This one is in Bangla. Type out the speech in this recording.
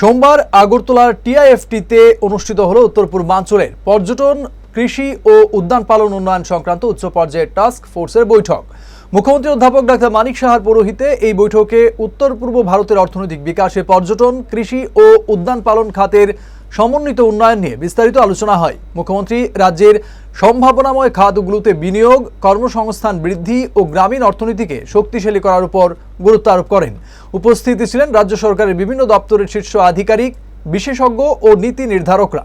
সোমবার আগরতলার টিআইএফটিতে অনুষ্ঠিত হল উত্তর পূর্বাঞ্চলের পর্যটন, কৃষি ও উদ্যান পালন উন্নয়ন সংক্রান্ত উচ্চ পর্যায়ের টাস্ক ফোর্সের বৈঠক। মুখ্যমন্ত্রী অধ্যাপক ডাক্তার মানিক সাহার পৌরোহিতে এই বৈঠকে উত্তর পূর্ব ভারতের অর্থনৈতিক বিকাশে পর্যটন, কৃষি ও উদ্যান পালন খাতের সমন্বিত উন্নয়ন নিয়ে বিস্তারিত আলোচনা হয়। মুখ্যমন্ত্রী রাজ্যের সম্ভাবনাময় খাতগুলোতে বিনিয়োগ, কর্মসংস্থান বৃদ্ধি ও গ্রামীণ অর্থনীতিকে শক্তিশালী করার উপর গুরুত্ব আরোপ করেন। উপস্থিত ছিলেন রাজ্য সরকারের বিভিন্ন দপ্তরের শীর্ষ আধিকারিক, বিশেষজ্ঞ ও নীতি নির্ধারকরা।